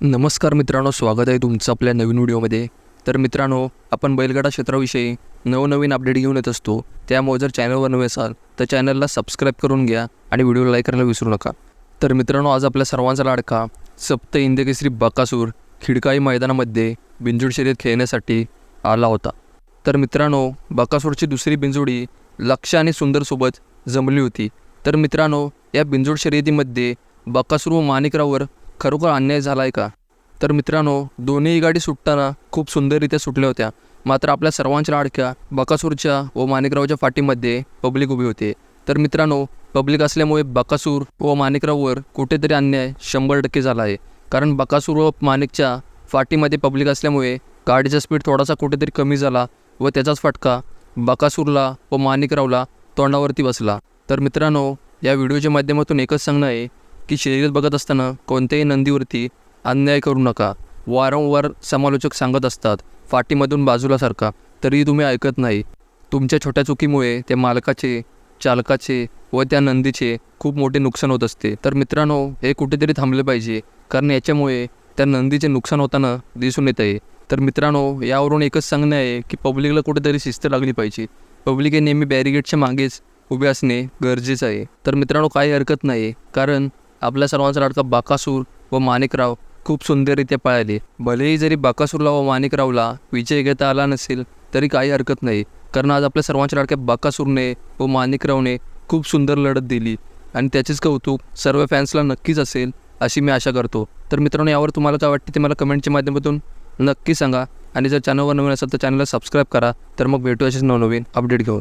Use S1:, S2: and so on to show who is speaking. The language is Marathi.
S1: नमस्कार मित्रांनो स्वागत आहे तुमचं आपल्या नवीन व्हिडिओमध्ये. तर मित्रांनो आपण बैलगाडा क्षेत्राविषयी नवनवीन अपडेट घेऊन येत असतो. त्यामुळे जर चॅनलवर नवे असाल तर चॅनलला सबस्क्राईब करून घ्या आणि व्हिडिओ लाईक करायला विसरू नका. तर मित्रांनो आज आपल्या सर्वांचा लाडका सप्त इंदकेसरी बकासूर खिडकाई मैदानामध्ये बिंजोड शर्यत खेळण्यासाठी आला होता. तर मित्रांनो बकासूरची दुसरी बिंजोडी लक्ष आणि सुंदरसोबत जमली होती. तर मित्रांनो या बिंजोड शर्यतीमध्ये बकासूर व माणिकरावर खरोखर अन्याय झाला आहे का? तर मित्रांनो दोन्ही गाडी सुटताना खूप सुंदररित्या सुटल्या होत्या. मात्र आपल्या सर्वांच्या लाडक्या बकासूरच्या व माणिकरावच्या फाटीमध्ये पब्लिक उभी होते. तर मित्रांनो पब्लिक असल्यामुळे बकासूर व माणिकराववर कुठेतरी अन्याय शंभर टक्के झाला आहे कारण बकासूर व माणिकच्या फाटीमध्ये पब्लिक असल्यामुळे गाडीचा स्पीड थोडासा कुठेतरी कमी झाला व त्याचाच फटका बकासूरला व माणिकरावला तोंडावरती बसला. तर मित्रांनो या व्हिडिओच्या माध्यमातून एकच सांगणं आहे. की शर्यत बघत असताना कोणत्याही नंदीवरती अन्याय करू नका. वारंवार समालोचक सांगत असतात फाटीमधून बाजूला सारखा. तरीही तुम्ही ऐकत नाही. तुमच्या छोट्या चुकीमुळे त्या मालकाचे चालकाचे व त्या नंदीचे खूप मोठे नुकसान होत असते. तर मित्रांनो हे कुठेतरी थांबले पाहिजे कारण याच्यामुळे त्या नंदीचे नुकसान होताना दिसून येत आहे. तर मित्रांनो यावरून एकच सांगणं आहे की पब्लिकला कुठेतरी शिस्त लागली पाहिजे. पब्लिक हे नेहमी बॅरिगेटच्या मागेच उभे असणे गरजेचं आहे. तर मित्रांनो काही हरकत नाही कारण आपल्या सर्वांचा लाडका बाकासूर व माणिकराव खूप सुंदररित्या पळाले भलेही जरी बाकासूरला व माणिकरावला विजय घेता आला नसेल तरी काही हरकत नाही. कारण आज आपल्या सर्वांच्या लाडक्या बाकासूरने व माणिकरावने खूप सुंदर लढत दिली. आणि त्याचेच कौतुक सर्व फॅन्सला नक्कीच असेल अशी मी आशा करतो. तर मित्रांनो यावर तुम्हाला काय वाटते ते मला कमेंटच्या माध्यमातून नक्की सांगा. आणि जर चॅनलवर नवीन असेल तर चॅनलला सबस्क्राईब करा. तर मग भेटू असेच नवनवीन अपडेट घेऊन.